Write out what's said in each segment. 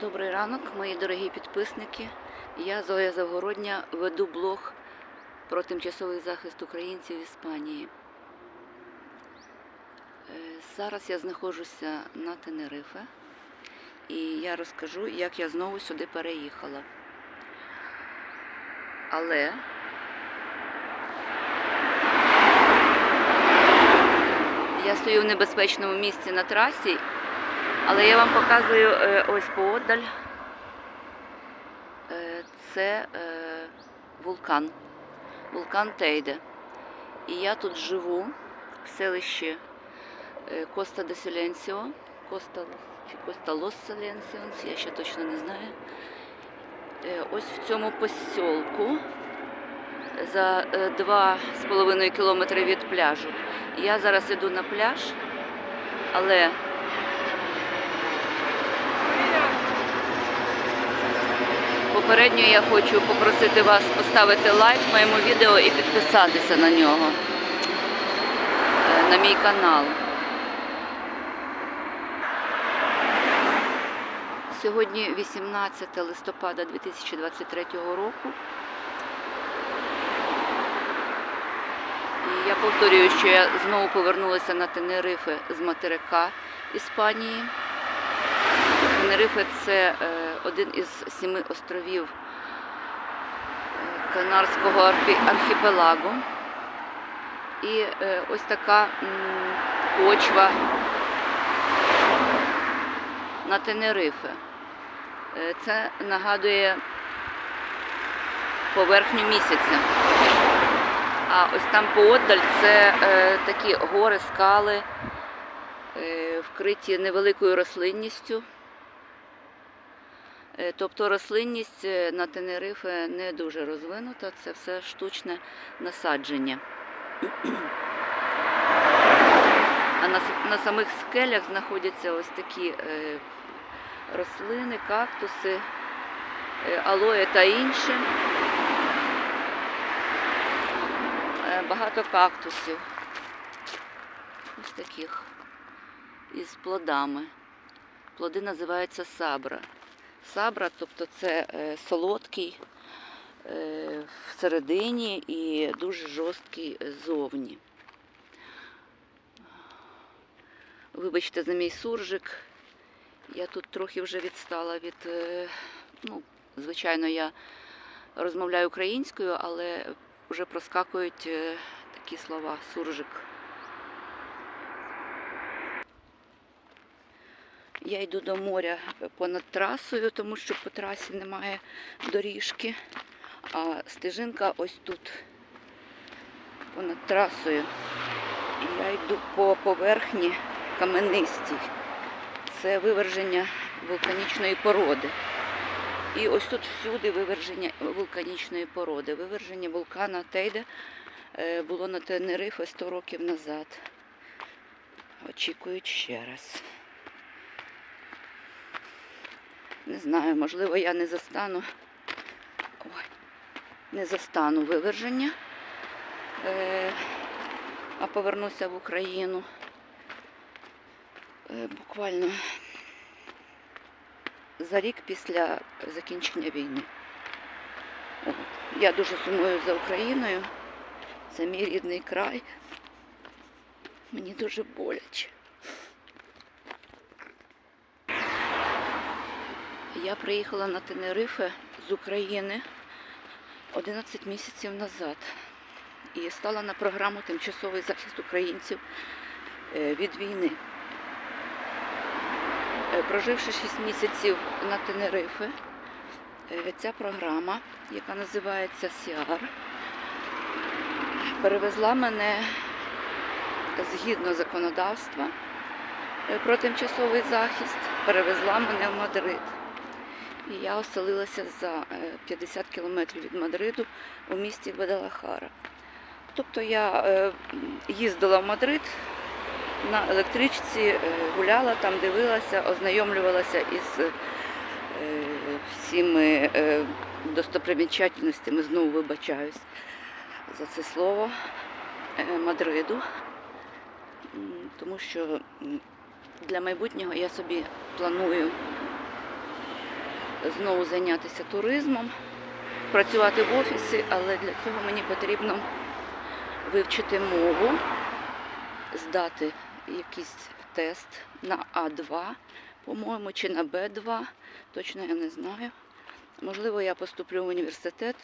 Добрий ранок, мої дорогі підписники. Я Зоя Завгородня веду блог про тимчасовий захист українців в Іспанії. Е, Зараз я знаходжуся на Тенерифе і я розкажу, як я знову сюди переїхала. Але я стою в небезпечному місці на трасі але я вам показую е, ось поодаль. Е, Це е, вулкан, вулкан Тейде. І я тут живу в селищі Коста де Селенсіо, Коста чи Коста Лос Селенсіонс, я ще точно не знаю. Ось в цьому посілку за е, два з половиною кілометри від пляжу. Я зараз іду на пляж, але Попередньо я хочу попросити вас поставити лайк моєму відео і підписатися на нього, е, на мій канал. Сьогодні 18 листопада 2023 року. І я повторюю, що я знову повернулася на Тенерифе з материка Іспанії. Тенерифе це е, один із сіми островів е, Канарського архіпелагу. І е, ось така почва на Тенерифе. Це нагадує поверхню місяця. А ось там поодаль це такі гори, скали, вкриті невеликою рослинністю. Е, Тобто рослинність е, на Тенерифе не дуже розвинута, це все штучне насадження. А на, на самих скелях знаходяться ось такі е, рослини, кактуси, алоє та інше. Багато кактусів. Ось таких із плодами. Плоди називаються сабра. Сабра, тобто це е, солодкий е, всередині і дуже жорсткий ззовні. Вибачте за мій суржик. Я тут трохи вже відстала від. е, Ну, звичайно, я розмовляю українською, але вже проскакують такі слова суржик. Я йду до моря понад трасою, тому що по трасі немає доріжки, а стежинка ось тут, понад трасою. І я йду по поверхні каменистій. Це виверження вулканічної породи. І ось тут всюди виверження вулканічної породи. Виверження вулкана Тейде е, було на Тенерифе 100 років назад. Очікують ще раз. Не знаю, можливо, я не застану. Ой, не застану виверження, е, а повернуся в Україну. Е, буквально за рік після закінчення війни. От. Я дуже сумую за Україною. Це мій рідний край. Мені дуже боляче. Я приїхала на Тенерифе з України 11 місяців назад і стала на програму Тимчасовий захист українців е, від війни. Е, Проживши 6 місяців на Тенерифе, е, ця програма, яка називається СІАР, перевезла мене згідно законодавства про тимчасовий захист, перевезла мене в Мадрид. Я оселилася за е, 50 кілометрів від Мадриду у місті Гвадалахара. Тобто я е, їздила в Мадрид на електричці, е, гуляла там, дивилася, ознайомлювалася із е, всіми е, достопримічательностями, знову вибачаюсь за це слово е, Мадриду, тому що для майбутнього я собі планую знову зайнятися туризмом, працювати в офісі, але для цього мені потрібно вивчити мову, здати якийсь тест на А2, по-моєму, чи на Б2, точно я не знаю. Можливо, я поступлю в університет.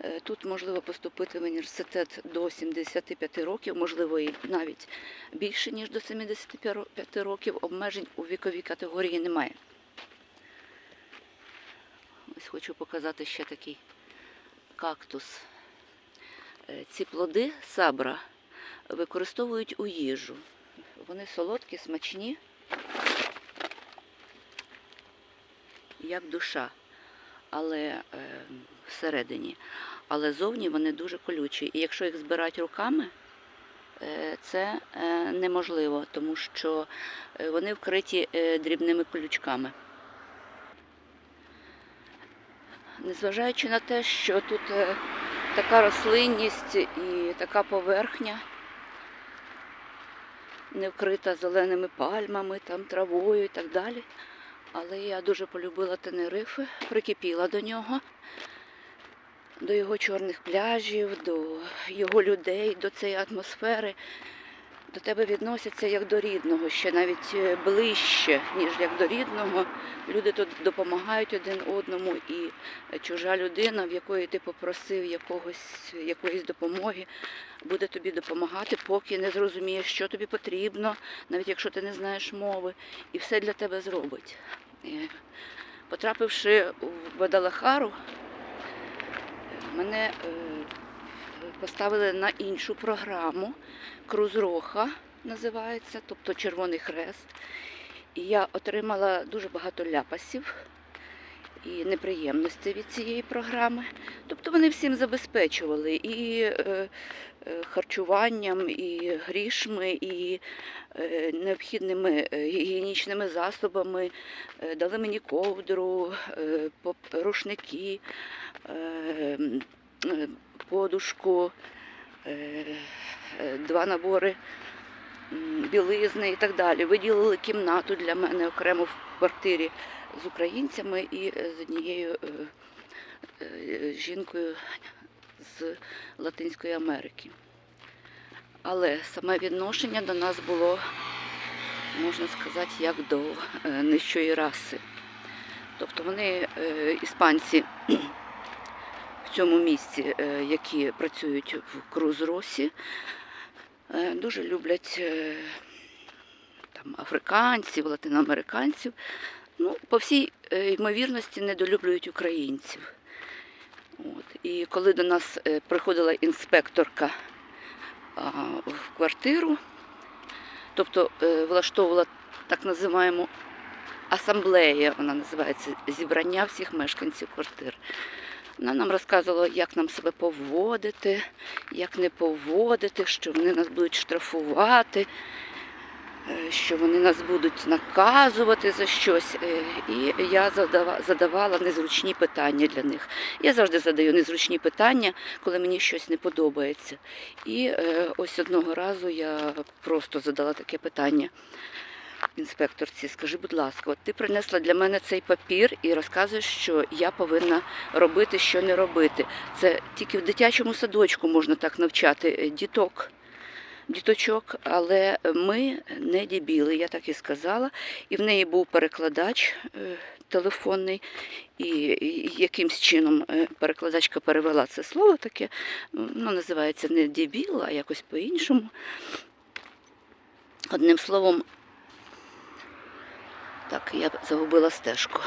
Е, Тут можливо поступити в університет до 75 років, можливо, і навіть більше, ніж до 75 років. Обмежень у віковій категорії немає. Ось хочу показати ще такий кактус. Е, Ці плоди сабра використовують у їжу. Вони солодкі, смачні, як душа, але е, всередині. Але зовні вони дуже колючі. І якщо їх збирати руками, е, це е, неможливо, тому що е, вони вкриті е, дрібними колючками. Незважаючи на те, що тут е, така рослинність і така поверхня, не вкрита зеленими пальмами, там травою і так далі. Але я дуже полюбила Тенерифи, прикипіла до нього, до його чорних пляжів, до його людей, до цієї атмосфери. До тебе відносяться як до рідного, ще навіть е, ближче, ніж як до рідного. Люди тут допомагають один одному, і чужа людина, в якої ти попросив якогось, якоїсь допомоги, буде тобі допомагати, поки не зрозуміє, що тобі потрібно, навіть якщо ти не знаєш мови, і все для тебе зробить. Е, Потрапивши в Гвадалахару, мене е, поставили на іншу програму. Круз Роха називається, тобто Червоний Хрест. І я отримала дуже багато ляпасів і неприємностей від цієї програми. Тобто вони всім забезпечували і е, е, харчуванням, і грішми, і е, необхідними е, гігієнічними засобами, Е, дали мені ковдру, е, рушники, е, подушку, е, е, два набори білизни і так далі. Виділили кімнату для мене окремо в квартирі з українцями і е, з однією е, е, жінкою з Латинської Америки. Але саме відношення до нас було, можна сказати, як до е, нижчої раси. Тобто вони, е, іспанці, цьому місці, е, які працюють в Крузросі, е, дуже люблять е, там, африканців, латиноамериканців. Ну, по всій ймовірності недолюблюють українців. От. І коли до нас приходила інспекторка в квартиру, тобто влаштовувала так називаємо асамблея, вона називається зібрання всіх мешканців квартир. Вона нам розказувала, як нам себе поводити, як не поводити, що вони нас будуть штрафувати, е, що вони нас будуть наказувати за щось. Е, І я задавала незручні питання для них. Я завжди задаю незручні питання, коли мені щось не подобається. І е, ось одного разу я просто задала таке питання інспекторці. Скажи, будь ласка, от ти принесла для мене цей папір і розказуєш, що я повинна робити, що не робити. Це тільки в дитячому садочку можна так навчати е, діток. Діточок, але ми не дібіли, я так і сказала. І в неї був перекладач е, телефонний, і, якимсь чином е, перекладачка перевела це слово таке, ну, називається не дебіл, а якось по-іншому. Одним словом, так, я загубила стежку.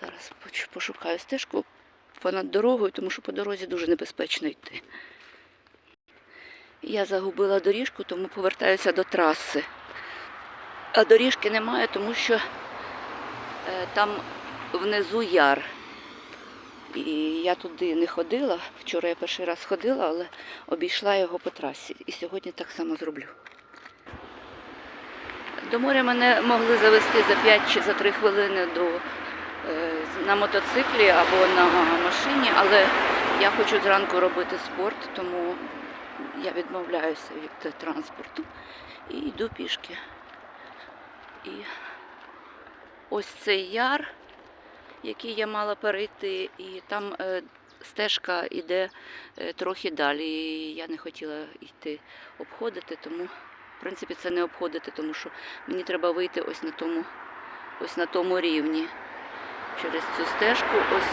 Зараз пошукаю стежку понад дорогою, тому що по дорозі дуже небезпечно йти. Я загубила доріжку, тому повертаюся до траси. А доріжки немає, тому що е, там внизу яр. І я туди не ходила. Вчора я перший раз ходила, але обійшла його по трасі. І сьогодні так само зроблю. До моря мене могли завести за 5 чи за 3 хвилини до, е, на мотоциклі або на машині, але я хочу зранку робити спорт, тому я відмовляюся від транспорту і йду пішки. І ось цей яр, який я мала перейти, і там е, стежка йде е, трохи далі. І я не хотіла йти обходити, тому, принципі, це не обходити, тому що мені треба вийти ось на тому, ось на тому рівні. Через цю стежку ось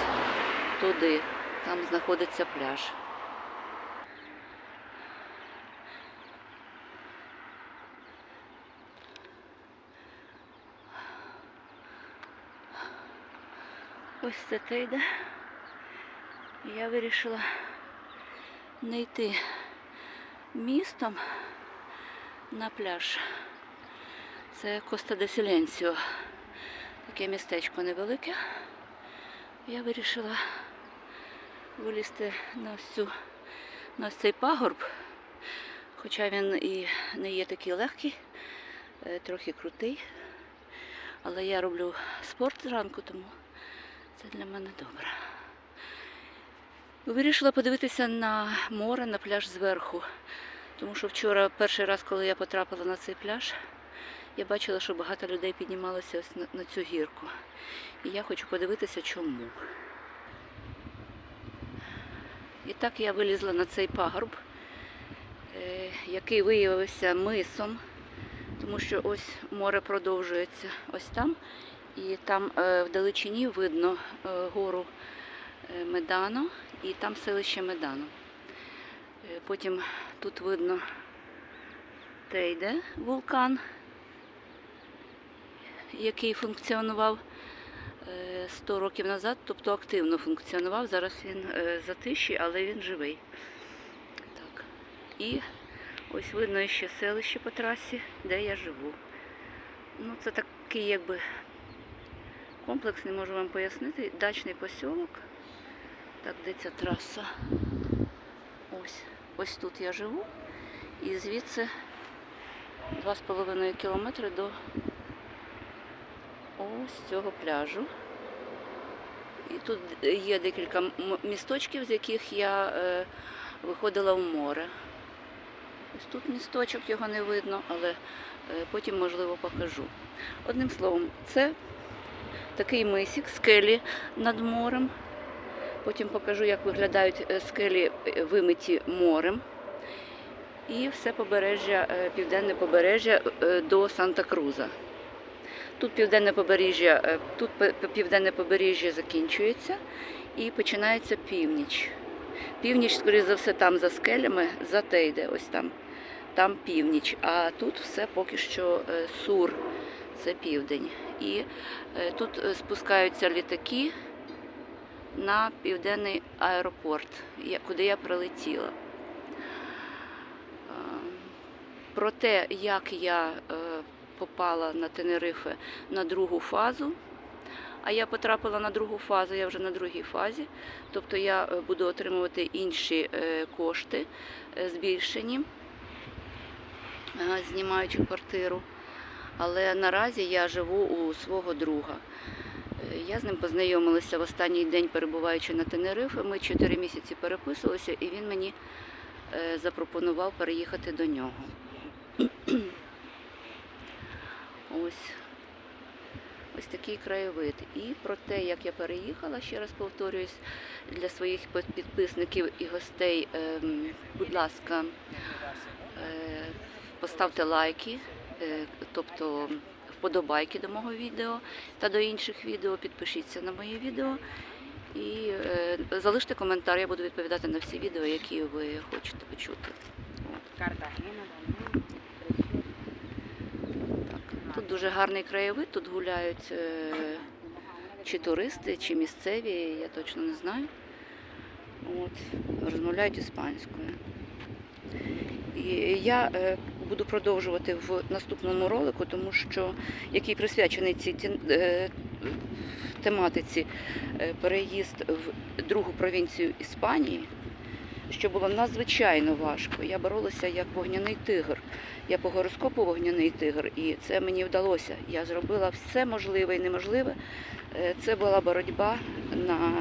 туди. Там знаходиться пляж. Ось це те йде. Я вирішила не йти містом на пляж. Це Коста де Сіленсіо. Таке містечко невелике. Я вирішила вилізти на ось на цей пагорб, хоча він і не є такий легкий, е, трохи крутий. Але я роблю спорт зранку, тому це для мене добре. Вирішила подивитися на море, на пляж зверху. Тому що вчора, перший раз, коли я потрапила на цей пляж, я бачила, що багато людей піднімалося ось на, на цю гірку. І я хочу подивитися, чому. І так я вилізла на цей пагорб, е, який виявився мисом, тому що ось море продовжується ось там. І там е, вдалечині видно е, гору Медано і там селище Медано. Е, Потім тут видно Тейде вулкан, який функціонував е, 100 років назад, тобто активно функціонував. Зараз він е, затиші, але він живий. Так. І ось видно ще селище по трасі, де я живу. Ну, це такий якби комплекс, не можу вам пояснити. Дачний посілок. Так, де ця траса? Ось. Ось тут я живу. І звідси 2,5 кілометри до ось цього пляжу. І тут є декілька місточків, з яких я е, виходила в море. Ось тут місточок, його не видно, але е, потім, можливо, покажу. Одним словом, це такий мисік, скелі над морем. Потім покажу, як виглядають е, скелі е, вимиті морем. І все побережжя, е, південне побережжя до Санта-Круза. Тут південне побережжя, тут південне побережжя закінчується і починається північ. Північ, скоріше за все, там за скелями, за Тейде, ось там. Там північ, а тут все поки що сур, це південь. І тут спускаються літаки на південний аеропорт, куди я прилетіла. Е, Про те, як я е, попала на Тенерифе на другу фазу, а я потрапила на другу фазу, я вже на другій фазі, тобто я е, буду отримувати інші кошти збільшені, знімаючи квартиру. Але наразі я живу у свого друга. Я з ним познайомилася в останній день, перебуваючи на Тенерифе. Ми чотири місяці переписувалися, і він мені е, запропонував переїхати до нього. Ось. Ось такий краєвид. І про те, як я переїхала, ще раз повторююсь, для своїх підписників і гостей, ем, будь ласка, е, поставте лайки, е, тобто вподобайки до мого відео та до інших відео, підпишіться на моє відео і е, залиште коментар, я буду відповідати на всі відео, які ви хочете почути. Так. Тут дуже гарний краєвид, тут гуляють е, чи туристи, чи місцеві, я точно не знаю. От, розмовляють іспанською. І я е, буду продовжувати в наступному ролику, тому що який присвячений цій е, тематиці е, переїзд в другу провінцію Іспанії, що було надзвичайно важко. Я боролася як вогняний тигр. Я по гороскопу вогняний тигр, і це мені вдалося. Я зробила все можливе і неможливе. Е, Це була боротьба на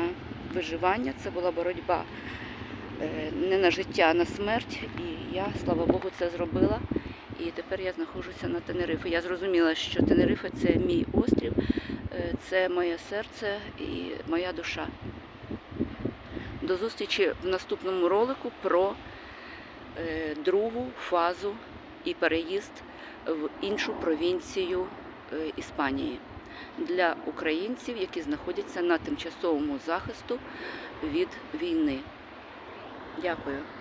виживання, це була боротьба не на життя, а на смерть. І я, слава Богу, це зробила. і тепер я знаходжуся на Тенерифе. Я зрозуміла, що Тенерифе це мій острів, е, це моє серце і моя душа. До зустрічі в наступному ролику про е, другу фазу і переїзд в іншу провінцію е, Іспанії для українців, які знаходяться на тимчасовому захисту від війни. 신기하고요.